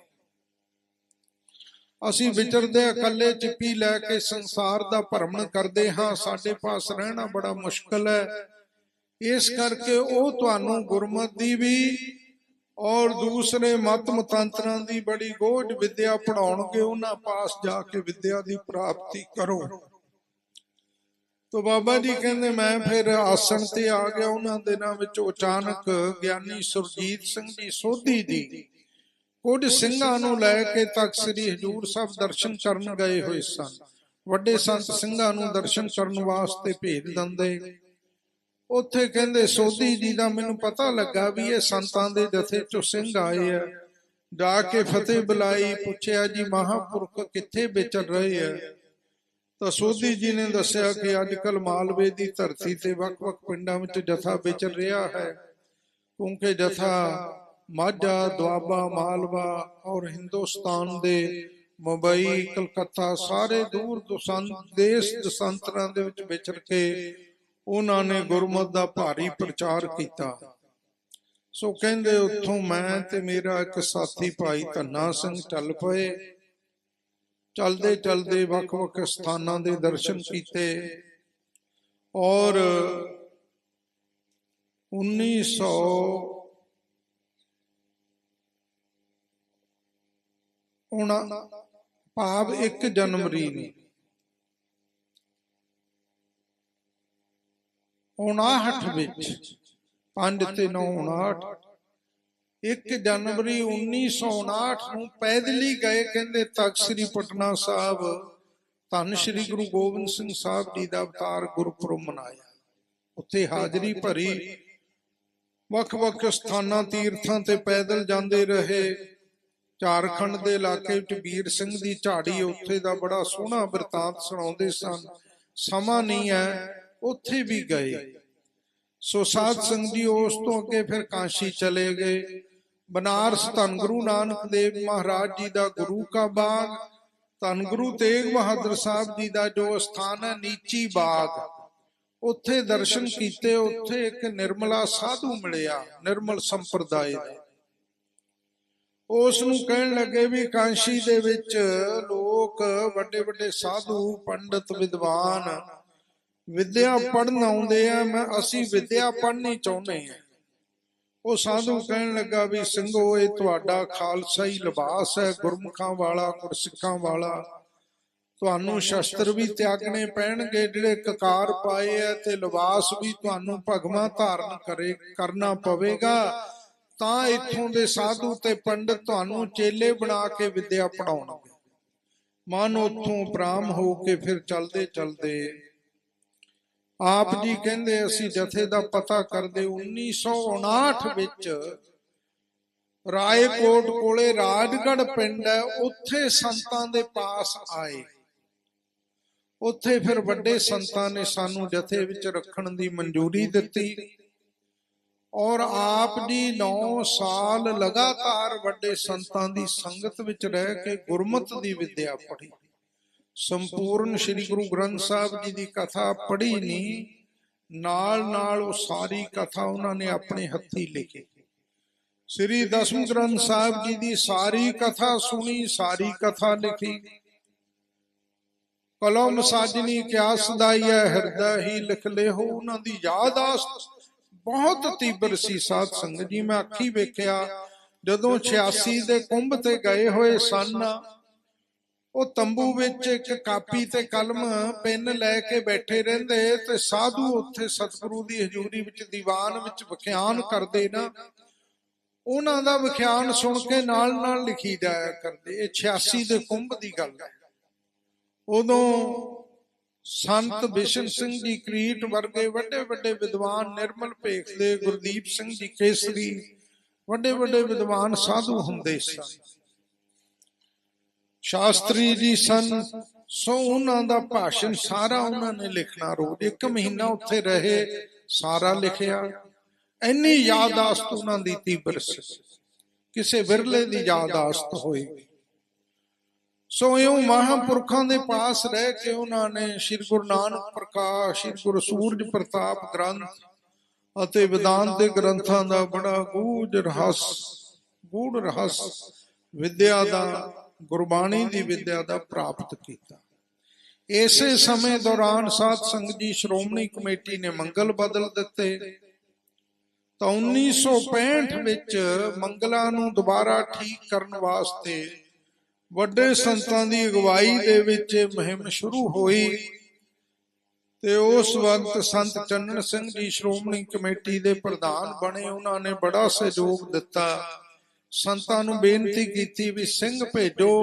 [SPEAKER 1] ਅਸੀਂ ਵਿਚਰਦੇ ਇਕੱਲੇ ਚਿੱਪੀ ਲੈ ਕੇ ਸੰਸਾਰ ਦਾ ਭਰਮਣ ਕਰਦੇ ਹਾਂ, ਸਾਡੇ ਪਾਸ ਰਹਿਣਾ ਬੜਾ ਮੁਸ਼ਕਲ ਹੈ। ਇਸ ਕਰਕੇ ਉਹ ਤੁਹਾਨੂੰ ਗੁਰਮਤ ਦੀ ਵੀ ਔਰ ਦੂਸਰੇ ਮਤ ਮਤਾਂਤਰਾਂ ਦੀ ਬੜੀ ਗੋਝ ਵਿਦਿਆ ਪੜਾਉਣਗੇ ਉਹਨਾਂ ਪਾਸ ਜਾ ਕੇ ਵਿਦਿਆ ਦੀ ਪ੍ਰਾਪਤੀ ਕਰੋ। ਤੋ ਬਾਬਾ ਜੀ ਕਹਿੰਦੇ, ਮੈਂ ਫਿਰ ਆਸਣ ਤੇ ਆ ਗਿਆ, ਉਹਨਾਂ ਦਿਨਾਂ ਵਿੱਚ ਅਚਾਨਕ ਗਿਆਨੀ ਸੁਰਜੀਤ ਸਿੰਘ ਜੀ ਸੋਧੀ ਜੀ ਕੁਝ ਸਿੰਘਾਂ ਨੂੰ ਲੈ ਕੇ ਤਖਤ ਸ੍ਰੀ ਹਜੂਰ ਸਾਹਿਬ ਦਰਸ਼ਨ ਕਰਨ ਗਏ ਹੋਏ ਸਨ। ਵੱਡੇ ਸੰਤ ਸਿੰਘਾਂ ਨੂੰ ਦਰਸ਼ਨ ਕਰਨ ਵਾਸਤੇ ਭੇਜ ਦਿੰਦੇ। ਉੱਥੇ ਕਹਿੰਦੇ ਸੋਧੀ ਜੀ ਦਾ ਮੈਨੂੰ ਪਤਾ ਲੱਗਾ ਵੀ ਇਹ ਸੰਤਾਂ ਦੇ ਜਥੇ ਚੋਂ ਸਿੰਘ ਆਏ ਆ। ਜਾ ਕੇ ਫਤਿਹ ਬੁਲਾਈ, ਪੁੱਛਿਆ, ਜੀ ਮਹਾਪੁਰਖ ਕਿੱਥੇ ਵਿਚਰ ਰਹੇ ਆ? ਤਾਂ ਸੋਧੀ ਜੀ ਨੇ ਦੱਸਿਆ ਕਿ ਅੱਜ ਕੱਲ ਮਾਲਵੇ ਦੀ ਧਰਤੀ ਤੇ ਵੱਖ-ਵੱਖ ਪਿੰਡਾਂ ਵਿੱਚ ਜਥਾ ਵਿਚਰ ਰਿਹਾ ਹੈ। ਕਿਉਂਕਿ ਜਥਾ ਮਾਝਾ, ਦੁਆਬਾ, ਮਾਲਵਾ ਔਰ ਹਿੰਦੁਸਤਾਨ ਦੇ ਮੁੰਬਈ, ਕਲਕੱਤਾ ਸਾਰੇ ਦੂਰ ਦੁਸੰਤ ਦੇਸ਼ ਦਸੰਤਰਾਂ ਦੇ ਵਿੱਚ ਵਿਚਰ ਕੇ ਉਹਨਾਂ ਨੇ ਗੁਰਮਤ ਦਾ ਭਾਰੀ ਪ੍ਰਚਾਰ ਕੀਤਾ। ਸੋ ਕਹਿੰਦੇ ਉੱਥੋਂ ਮੈਂ ਤੇ ਮੇਰਾ ਇੱਕ ਸਾਥੀ ਭਾਈ ਧੰਨਾ ਸਿੰਘ ਚੱਲ ਪਏ। ਚਲਦੇ ਚਲਦੇ ਵੱਖ-ਵੱਖ ਸਥਾਨਾਂ ਦੇ ਦਰਸ਼ਨ ਕੀਤੇ ਔਰ 1900 ਆਉਣਾ ਭਾਵ 1 ਜਨਵਰੀ ਨੂੰ। ਉਨਾਹਠ ਵਿੱਚ 5 ਤੇ 9 59 1 ਜਨਵਰੀ 1959 ਨੂੰ ਪੈਦਲੀ ਗਏ ਕਹਿੰਦੇ ਤਖਤ ਸ੍ਰੀ ਪਟਨਾ ਸਾਹਿਬ, ਧੰਨ ਸ੍ਰੀ ਗੁਰੂ ਗੋਬਿੰਦ ਸਿੰਘ ਸਾਹਿਬ ਜੀ ਦਾ ਅਵਤਾਰ ਗੁਰਪੁਰਬ ਮਨਾਇਆ। ਉੱਥੇ ਹਾਜ਼ਰੀ ਭਰੀ। ਵੱਖ-ਵੱਖ ਸਥਾਨਾਂ, ਤੀਰਥਾਂ ਤੇ ਪੈਦਲ ਜਾਂਦੇ ਰਹੇ। ਝਾਰਖੰਡ ਦੇ ਇਲਾਕੇ ਵਿੱਚ ਵੀਰ ਸਿੰਘ ਦੀ ਝਾੜੀ ਉੱਥੇ ਦਾ ਬੜਾ ਸੋਹਣਾ ਬਿਰਤਾਂਤ ਸੁਣਾਉਂਦੇ ਸਨ। ਸਮਾਂ ਨਹੀਂ ਹੈ, ਉੱਥੇ ਵੀ ਗਏ। ਸੋ ਸਾਧ ਸੰਗਤ ਜੀ ਉਸ ਤੋਂ ਅੱਗੇ ਫਿਰ ਕਾਂਸ਼ੀ ਚਲੇ ਗਏ। ਬਨਾਰਸ ਧੰਨ ਗੁਰੂ ਨਾਨਕ ਦੇਵ ਮਹਾਰਾਜ ਜੀ ਦਾ ਗੁਰੂ ਕਾ ਬਾਗ, ਧੰਨ ਗੁਰੂ ਤੇਗ ਬਹਾਦਰ ਸਾਹਿਬ ਜੀ ਦਾ ਜੋ ਸਥਾਨ ਹੈ, ਨੀਚੀ ਬਾਗ। ਉੱਥੇ ਦਰਸ਼ਨ ਕੀਤੇ, ਉੱਥੇ ਇੱਕ ਨਿਰਮਲਾ ਸਾਧੂ ਮਿਲਿਆ, ਨਿਰਮਲ ਸੰਪਰਦਾਇ ਦਾ। ਉਸ ਨੂੰ ਕਹਿਣ ਲੱਗੇ ਵੀ ਕਾਂਸ਼ੀ ਦੇ ਵਿੱਚ ਲੋਕ ਵੱਡੇ ਵੱਡੇ ਸਾਧੂ, ਪੰਡਤ, ਵਿਦਵਾਨ ਵਿਦਿਆ ਪੜਨ ਆਉਂਦੇ ਆ। ਮੈਂ ਅਸੀਂ ਵਿਦਿਆ ਪੜ੍ਹਨੀ ਚਾਹੁੰਦੇ ਆ। ਉਹ ਸਾਧੂ ਕਹਿਣ ਲੱਗਾ ਵੀ ਸਿੰਘੋ, ਇਹ ਤੁਹਾਡਾ ਖਾਲਸਾ ਹੀ ਲਿਬਾਸ ਹੈ। ਗੁਰਮੁਖਾਂ ਵਾਲਾ, ਗੁਰਸਿੱਖਾਂ ਵਾਲਾ, ਤੁਹਾਨੂੰ ਸ਼ਸਤਰ ਵੀ ਤਿਆਗਣੇ ਪੈਣਗੇ। ਜਿਹੜੇ ਕਕਾਰ ਪਾਏ ਆ ਤੇ ਲਿਬਾਸ ਵੀ ਤੁਹਾਨੂੰ ਭਗਵਾਂ ਧਾਰਨ ਕਰੇ, ਕਰਨਾ ਪਵੇਗਾ। ਤਾਂ ਇੱਥੋਂ ਦੇ ਸਾਧੂ ਤੇ ਪੰਡਤ ਤੁਹਾਨੂੰ ਚੇਲੇ ਬਣਾ ਕੇ ਵਿਦਿਆ ਪੜਾਉਣਗੇ ਮਨ ਉਥੋਂ ਪ੍ਰਾਮ ਹੋ ਕੇ ਫਿਰ ਚਲਦੇ ਚਲਦੇ ਆਪ ਜੀ ਕਹਿੰਦੇ, ਅਸੀਂ ਜਥੇ ਦਾ ਪਤਾ ਕਰਦੇ 1959 ਵਿੱਚ ਰਾਏਕੋਟ ਕੋਲੇ ਰਾਜਗੜ੍ਹ ਪਿੰਡ ਹੈ, ਉੱਥੇ ਸੰਤਾਂ ਦੇ ਪਾਸ ਆਏ। ਉੱਥੇ ਫਿਰ ਵੱਡੇ ਸੰਤਾਂ ਨੇ ਸਾਨੂੰ ਜਥੇ ਵਿੱਚ ਰੱਖਣ ਦੀ ਮਨਜ਼ੂਰੀ ਦਿੱਤੀ। ਔਰ ਆਪ ਜੀ 9 ਸਾਲ ਲਗਾਤਾਰ ਵੱਡੇ ਸੰਤਾਂ ਦੀ ਸੰਗਤ ਵਿੱਚ ਰਹਿ ਕੇ ਗੁਰਮਤ ਦੀ ਵਿਦਿਆ ਪੜ੍ਹੀ। ਸੰਪੂਰਨ ਸ੍ਰੀ ਗੁਰੂ ਗ੍ਰੰਥ ਸਾਹਿਬ ਜੀ ਦੀ ਕਥਾ ਪੜ੍ਹੀ ਨਹੀਂ ਨਾਲ ਨਾਲ ਉਹ ਸਾਰੀ ਕਥਾ ਉਹਨਾਂ ਨੇ ਆਪਣੇ ਹੱਥੀ ਲਿਖੀ। ਸ੍ਰੀ ਦਸਮ ਗ੍ਰੰਥ ਸਾਹਿਬ ਜੀ ਦੀ ਸਾਰੀ ਕਥਾ ਸੁਣੀ, ਸਾਰੀ ਕਥਾ ਲਿਖੀ। ਕਲਮ ਸਾਜਣੀ ਕਿਆ ਸਦਾਈਐ ਹਿਰਦਾ ਹੀ ਲਿਖ ਲਿਓ, ਉਹਨਾਂ ਦੀ ਯਾਦ ਯਾਦਾਸ਼ਤ ਬਹੁਤ ਤੀਬਰ ਸੀ ਸਾਧ ਸੰਗਤ ਜੀ। ਮੈਂ ਅੱਖੀ ਵੇਖਿਆ, ਜਦੋਂ 86 ਦੇ ਕੁੰਭ ਤੇ ਗਏ ਹੋਏ ਸਨ, ਉਹ ਤੰਬੂ ਵਿੱਚ ਇੱਕ ਕਾਪੀ ਤੇ ਕਲਮ, ਪੈਨ ਲੈ ਕੇ ਬੈਠੇ ਰਹਿੰਦੇ ਤੇ ਸਾਧੂ ਉੱਥੇ ਸਤਿਗੁਰੂ ਦੀ ਹਜ਼ੂਰੀ ਵਿੱਚ, ਦੀਵਾਨ ਵਿੱਚ ਵਿਖਿਆਨ ਕਰਦੇ ਨਾ, ਉਹਨਾਂ ਦਾ ਵਿਖਿਆਨ ਸੁਣ ਕੇ ਨਾਲ ਨਾਲ ਲਿਖੀ ਜਾਇਆ ਕਰਦੇ। ਇਹ 86 ਦੇ ਕੁੰਭ ਦੀ ਗੱਲ ਹੈ। ਉਦੋਂ ਸੰਤ ਬਿਸ਼ਨ ਸਿੰਘ ਜੀ ਕਰੀਟ ਵਰਗੇ ਵੱਡੇ ਵੱਡੇ ਵਿਦਵਾਨ ਨਿਰਮਲ ਭੇਖ ਦੇ ਗੁਰਦੀਪ ਸਿੰਘ ਜੀ ਕੇਸਰੀ ਵੱਡੇ ਵੱਡੇ ਵਿਦਵਾਨ ਸਾਧੂ ਹੁੰਦੇ ਸਨ। ਸ਼ਾਸਤਰੀ ਜੀ ਸਨ ਸੋ ਉਹਨਾਂ ਦਾ ਭਾਸ਼ਣ ਸਾਰਾ ਉਹਨਾਂ ਨੇ ਲਿਖਣਾ ਰੋਜ਼। ਇੱਕ ਮਹੀਨਾ ਉੱਥੇ ਰਹੇ ਸਾਰਾ ਲਿਖਿਆ। ਇੰਨੀ ਯਾਦਾਸ਼ਤ ਉਹਨਾਂ ਦੀ ਤੀਬਰ ਸੀ ਕਿਸੇ ਵਿਰਲੇ ਦੀ ਯਾਦਾਸ਼ਤ ਹੋਈ। ਸੋ ਇਉਂ ਮਹਾਂਪੁਰਖਾਂ ਦੇ ਪਾਸ ਰਹਿ ਕੇ ਉਹਨਾਂ ਨੇ ਸ੍ਰੀ ਗੁਰੂ ਨਾਨਕ ਪ੍ਰਕਾਸ਼, ਸ੍ਰੀ ਗੁਰੂ ਸੂਰਜ ਪ੍ਰਤਾਪ ਗ੍ਰੰਥ ਅਤੇ ਵਿਦਾਂਤ ਦੇ ਗ੍ਰੰਥਾਂ ਦਾ ਬੜਾ ਗੂੜ ਰਹੱਸ ਗੂੜ ਰਹੱਸ ਵਿਦਿਆ ਦਾ, ਗੁਰਬਾਣੀ ਦੀ ਵਿਦਿਆ ਦਾ ਪ੍ਰਾਪਤ ਕੀਤਾ। ਇਸੇ ਸਮੇਂ ਦੌਰਾਨ ਸਾਧ ਸੰਗਤ ਜੀ ਸ਼੍ਰੋਮਣੀ ਕਮੇਟੀ ਨੇ ਮੰਗਲ ਬਦਲ ਦਿੱਤੇ। ਤਾਂ 1965 ਵਿੱਚ ਮੰਗਲਾਂ ਨੂੰ ਦੁਬਾਰਾ ਠੀਕ ਕਰਨ ਵਾਸਤੇ ਵੱਡੇ ਸੰਤਾਂ ਦੀ ਅਗਵਾਈ ਦੇ ਵਿੱਚ ਇਹ ਮੁਹਿੰਮ ਸ਼ੁਰੂ ਹੋਈ ਤੇ ਉਸ ਵਕਤ ਸੰਤ ਚੰਨਣ ਸਿੰਘ ਜੀ ਸ਼੍ਰੋਮਣੀ ਕਮੇਟੀ ਦੇ ਪ੍ਰਧਾਨ ਬਣੇ, ਉਹਨਾਂ ਨੇ ਬੜਾ ਸਹਿਯੋਗ ਦਿੱਤਾ। ਸੰਤਾਂ ਨੂੰ ਬੇਨਤੀ ਕੀਤੀ ਵੀ ਸਿੰਘ ਭੇਜੋ,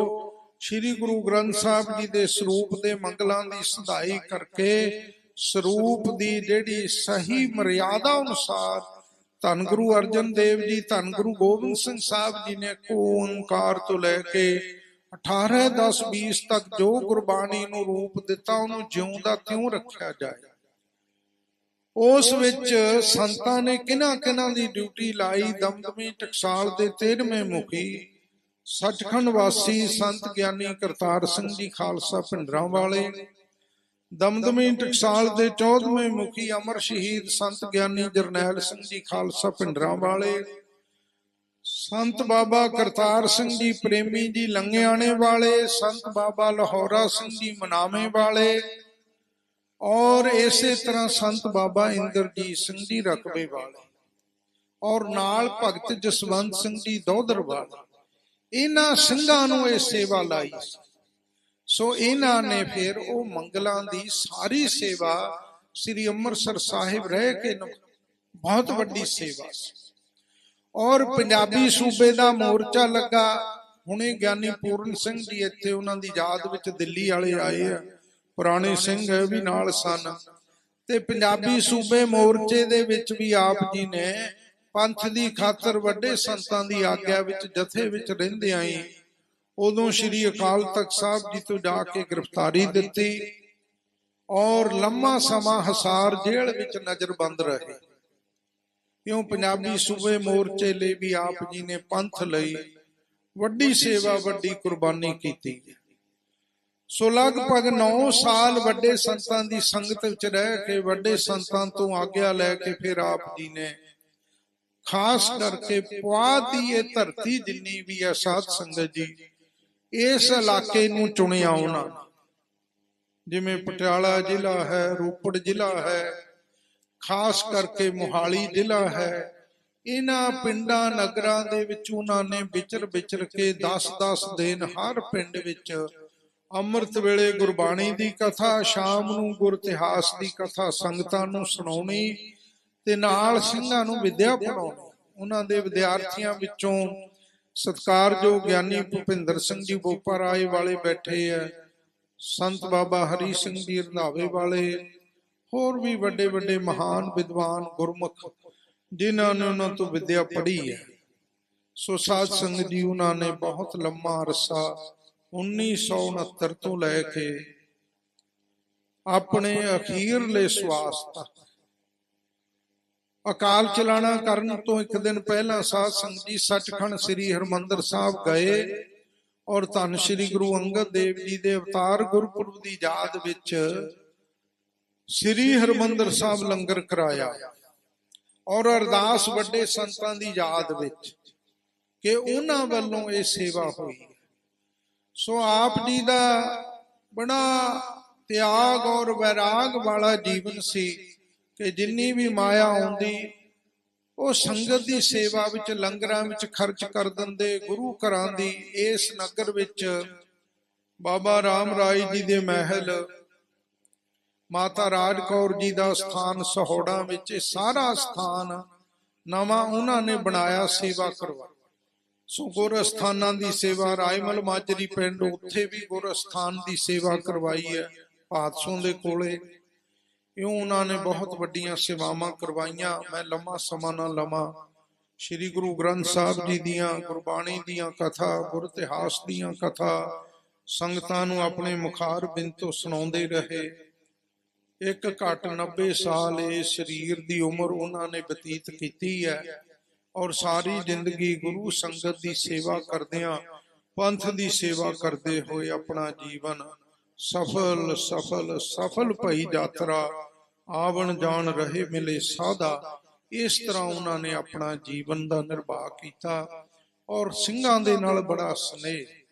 [SPEAKER 1] ਸ੍ਰੀ ਗੁਰੂ ਗ੍ਰੰਥ ਸਾਹਿਬ ਜੀ ਦੇ ਸਰੂਪ ਦੇ ਮੰਗਲਾਂ ਦੀ ਸਦਾਈ ਕਰਕੇ ਸਰੂਪ ਦੀ ਜਿਹੜੀ ਸਹੀ ਮਰਿਆਦਾ ਅਨੁਸਾਰ ਧੰਨ ਗੁਰੂ ਅਰਜਨ ਦੇਵ ਜੀ, ਧੰਨ ਗੁਰੂ ਗੋਬਿੰਦ ਸਿੰਘ ਸਾਹਿਬ ਜੀ ਨੇ ਕੋ ਓੰਕਾਰ ਤੋਂ ਲੈ ਕੇ 18 10 20 ਤੱਕ ਜੋ ਗੁਰਬਾਣੀ ਨੂੰ ਰੂਪ ਦਿੱਤਾ, ਉਹਨੂੰ ਜਿਉਂਦਾ ਤਿਉਂ ਰੱਖਿਆ ਜਾਏ? ਉਸ ਵਿੱਚ ਸੰਤਾਂ ਨੇ ਕਿਨਾਂ ਕਿਨਾਂ ਦੀ ਡਿਊਟੀ ਲਾਈ? ਦਮਦਮੀ ਟਕਸਾਲ ਦੇ 13ਵੇਂ ਮੁਖੀ, ਸੱਚਖੰਡ ਵਾਸੀ ਸੰਤ ਗਿਆਨੀ ਕਰਤਾਰ ਸਿੰਘ ਜੀ ਖਾਲਸਾ ਭਿੰਡਰਾਂ ਵਾਲੇ, ਦਮਦਮੀ ਟਕਸਾਲ ਦੇ 14ਵੇਂ ਮੁਖੀ ਅਮਰ ਸ਼ਹੀਦ ਸੰਤ ਗਿਆਨੀ ਜਰਨੈਲ ਸਿੰਘ ਜੀ ਖਾਲਸਾ ਭਿੰਡਰਾਂ ਵਾਲੇ ਸੰਤ ਬਾਬਾ ਕਰਤਾਰ ਸਿੰਘ ਜੀ ਪ੍ਰੇਮੀ ਜੀ ਲੰਗਿਆਣੇ ਵਾਲੇ, ਸੰਤ ਬਾਬਾ ਲਾਹੌਰਾ ਸਿੰਘ ਜੀ ਮਨਾਵੇਂ ਵਾਲੇ, ਔਰ ਇਸੇ ਤਰ੍ਹਾਂ ਸੰਤ ਬਾਬਾ ਇੰਦਰਜੀਤ ਸਿੰਘ ਜੀ ਰਕਬੇ ਵਾਲੇ, ਔਰ ਨਾਲ ਭਗਤ ਜਸਵੰਤ ਸਿੰਘ ਜੀ ਦੋਦਰ ਵਾਲੇ। ਇਹਨਾਂ ਸਿੰਘਾਂ ਨੂੰ ਇਹ ਸੇਵਾ ਲਾਈ ਸੋ। ਇਹਨਾਂ ਨੇ ਫਿਰ ਉਹ ਮੰਗਲਾਂ ਦੀ ਸਾਰੀ ਸੇਵਾ ਸ੍ਰੀ ਅੰਮ੍ਰਿਤਸਰ ਸਾਹਿਬ ਰਹਿ ਕੇ ਬਹੁਤ ਵੱਡੀ ਸੇਵਾ ਸੀ। ਔਰ ਪੰਜਾਬੀ ਸੂਬੇ ਦਾ ਮੋਰਚਾ ਲੱਗਾ। ਹੁਣੇ ਗਿਆਨੀ ਪੂਰਨ ਸਿੰਘ ਜੀ ਇੱਥੇ ਉਹਨਾਂ ਦੀ ਯਾਦ ਵਿੱਚ ਦਿੱਲੀ ਵਾਲੇ ਆਏ ਆ। ਪੁਰਾਣੇ ਸਿੰਘ ਵੀ ਨਾਲ ਸਨ। ਤੇ ਪੰਜਾਬੀ ਸੂਬੇ ਮੋਰਚੇ ਦੇ ਵਿੱਚ ਵੀ ਆਪ ਜੀ ਨੇ ਪੰਥ ਦੀ ਖਾਤਰ ਵੱਡੇ ਸੰਤਾਂ ਦੀ ਆਗਿਆ ਵਿੱਚ ਜਥੇ ਵਿੱਚ ਰਹਿੰਦੇ ਆਏ। ਉਦੋਂ ਸ੍ਰੀ ਅਕਾਲ ਤਖਤ ਸਾਹਿਬ ਜੀ ਤੋਂ ਜਾ ਕੇ ਗ੍ਰਿਫਤਾਰੀ ਦਿੱਤੀ ਔਰ ਲੰਮਾ ਸਮਾਂ ਹਸਾਰ ਜੇਲ੍ਹ ਵਿੱਚ ਨਜ਼ਰਬੰਦ ਰਹੇ। ਕਿਉਂ ਪੰਜਾਬੀ ਸੂਬੇ ਮੋਰਚੇ ਲਈ ਵੀ ਆਪ ਜੀ ਨੇ ਪੰਥ ਲਈ ਵੱਡੀ ਸੇਵਾ, ਵੱਡੀ ਕੁਰਬਾਨੀ ਕੀਤੀ। ਸੋ ਲਗਭਗ 9 ਸਾਲ ਵੱਡੇ ਸੰਤਾਂ ਦੀ ਸੰਗਤ ਵਿੱਚ ਰਹਿ ਕੇ, ਵੱਡੇ ਸੰਤਾਂ ਤੋਂ ਆਗਿਆ ਲੈ ਕੇ ਫਿਰ ਆਪ ਜੀ ਨੇ ਖਾਸ ਕਰਕੇ ਪੁਆਧ ਦੀ ਇਹ ਧਰਤੀ ਜਿੰਨੀ ਵੀ ਹੈ ਸਾਧ ਸੰਗਤ ਜੀ, ਇਸ ਇਲਾਕੇ ਨੂੰ ਚੁਣਿਆ ਉਹਨਾਂ ਜਿਵੇਂ ਪਟਿਆਲਾ ਜ਼ਿਲ੍ਹਾ ਹੈ, ਰੋਪੜ ਜ਼ਿਲ੍ਹਾ ਹੈ ਖਾਸ ਕਰਕੇ ਮੋਹਾਲੀ ਜ਼ਿਲ੍ਹਾ ਹੈ। ਇਹਨਾਂ ਪਿੰਡਾਂ, ਨਗਰਾਂ ਦੇ ਵਿੱਚ ਉਹਨਾਂ ਨੇ ਵਿਚਰ ਵਿਚਰ ਕੇ 10-10 ਦਿਨ ਹਰ ਪਿੰਡ ਵਿੱਚ ਅੰਮ੍ਰਿਤ ਵੇਲੇ ਗੁਰਬਾਣੀ ਦੀ ਕਥਾ, ਸ਼ਾਮ ਨੂੰ ਗੁਰ ਇਤਿਹਾਸ ਦੀ ਕਥਾ, ਸੰਗਤਾਂ ਨੂੰ ਸੁਣਾਉਣੀ ਤੇ ਨਾਲ ਸਿੰਘਾਂ ਨੂੰ ਵਿਦਿਆ ਪੜਾਉਣੀ ਉਹਨਾਂ ਦੇ ਵਿਦਿਆਰਥੀਆਂ ਵਿੱਚੋਂ ਸਤਕਾਰਯੋਗ ਗਿਆਨੀ ਭੁਪਿੰਦਰ ਸਿੰਘ ਜੀ ਬੋਪਾ ਰਾਏ ਵਾਲੇ ਬੈਠੇ ਆ, ਸੰਤ ਬਾਬਾ ਹਰੀ ਸਿੰਘ ਜੀ ਰੰਧਾਵੇ ਵਾਲੇ ਹੋਰ ਵੀ ਵੱਡੇ ਵੱਡੇ ਮਹਾਨ ਵਿਦਵਾਨ ਗੁਰਮੁਖ, ਜਿਨ੍ਹਾਂ ਨੇ ਉਹਨਾਂ ਤੋਂ ਵਿਦਿਆ ਪੜ੍ਹੀ ਹੈ। ਸੋ ਸਾਧ ਸੰਗਤ ਜੀ, ਉਹਨਾਂ ਨੇ ਬਹੁਤ ਲੰਮਾ ਅਰਸਾ 1969 ਤੋਂ ਲੈ ਕੇ ਆਪਣੇ ਅਖੀਰਲੇ ਸਵਾਸ ਤੱਕ ਅਕਾਲ ਚਲਾਣਾ ਕਰਨ ਤੋਂ ਇੱਕ ਦਿਨ ਪਹਿਲਾਂ ਸਾਧ ਸੰਗਤ ਜੀ ਸੱਚਖੰਡ ਸ੍ਰੀ ਹਰਮੰਦਰ ਸਾਹਿਬ ਗਏ ਔਰ ਧੰਨ ਸ੍ਰੀ ਗੁਰੂ ਅੰਗਦ ਦੇਵ ਜੀ ਦੇ ਅਵਤਾਰ ਗੁਰਪੁਰਬ ਦੀ ਯਾਦ ਵਿੱਚ ਸ੍ਰੀ ਹਰਮੰਦਰ ਸਾਹਿਬ ਲੰਗਰ ਕਰਾਇਆ। ਔਰ ਅਰਦਾਸ ਵੱਡੇ ਸੰਤਾਂ ਦੀ ਯਾਦ ਵਿੱਚ ਕਿ ਉਹਨਾਂ ਵੱਲੋਂ ਇਹ ਸੇਵਾ ਹੋਈ। ਸੋ ਆਪ ਜੀ ਦਾ ਬੜਾ ਤਿਆਗ ਔਰ ਵੈਰਾਗ ਵਾਲਾ ਜੀਵਨ ਸੀ ਕਿ ਜਿੰਨੀ ਵੀ ਮਾਇਆ ਆਉਂਦੀ ਉਹ ਸੰਗਤ ਦੀ ਸੇਵਾ ਵਿੱਚ ਲੰਗਰਾਂ ਵਿੱਚ ਖਰਚ ਕਰ ਦਿੰਦੇ ਗੁਰੂ ਘਰਾਂ ਦੀ ਇਸ ਨਗਰ ਵਿੱਚ ਬਾਬਾ ਰਾਮ ਰਾਏ ਜੀ ਦੇ ਮਹਿਲ ਮਾਤਾ ਰਾਜ ਕੌਰ ਜੀ ਦਾ ਸਥਾਨ ਸਹੋੜਾ ਵਿੱਚ ਇਹ ਸਾਰਾ ਸਥਾਨ ਨਵਾਂ ਉਹਨਾਂ ਨੇ ਬਣਾਇਆ, ਸੇਵਾ ਕਰਵਾ। ਸੋ ਗੁਰ ਅਸਥਾਨਾਂ ਦੀ ਸੇਵਾ ਰਾਇਮਲ ਮਾਜਰੀ ਪਿੰਡ ਉੱਥੇ ਵੀ ਗੁਰ ਅਸਥਾਨ ਦੀ ਸੇਵਾ ਕਰਵਾਈ ਹੈ ਪਾਤਸੋਂ ਦੇ ਕੋਲੇ। ਇਉਂ ਉਹਨਾਂ ਨੇ ਬਹੁਤ ਵੱਡੀਆਂ ਸੇਵਾਵਾਂ ਕਰਵਾਈਆਂ। ਮੈਂ ਲੰਮਾ ਸਮਾਂ ਨਾ ਲਵਾਂ। ਸ੍ਰੀ ਗੁਰੂ ਗ੍ਰੰਥ ਸਾਹਿਬ ਜੀ ਦੀਆਂ ਗੁਰਬਾਣੀ ਦੀਆਂ ਕਥਾ ਗੁਰ ਇਤਿਹਾਸ ਦੀਆਂ ਕਥਾ, ਸੰਗਤਾਂ ਨੂੰ ਆਪਣੇ ਮੁਖਾਰ ਬਿੰਦ ਤੋਂ ਸੁਣਾਉਂਦੇ ਰਹੇ। ਇੱਕ ਘੱਟ 90 ਸਾਲ ਇਸ ਸਰੀਰ ਦੀ ਉਮਰ ਉਹਨਾਂ ਨੇ ਬਤੀਤ ਕੀਤੀ ਹੈ ਔਰ ਸਾਰੀ ਜ਼ਿੰਦਗੀ ਗੁਰੂ ਸੰਗਤ ਦੀ ਸੇਵਾ ਕਰਦਿਆਂ ਪੰਥ ਦੀ ਸੇਵਾ ਕਰਦੇ ਹੋਏ ਆਪਣਾ ਜੀਵਨ ਸਫਲ ਸਫਲ ਸਫਲ ਭਈ ਯਾਤਰਾ, ਆਵਣ ਜਾਣ ਰਹੇ ਮਿਲੇ ਸਾਦਾ ਇਸ ਤਰ੍ਹਾਂ ਉਹਨਾਂ ਨੇ ਆਪਣਾ ਜੀਵਨ ਦਾ ਨਿਰਵਾਹ ਕੀਤਾ ਔਰ ਸਿੰਘਾਂ ਦੇ ਨਾਲ ਬੜਾ ਸਨੇਹ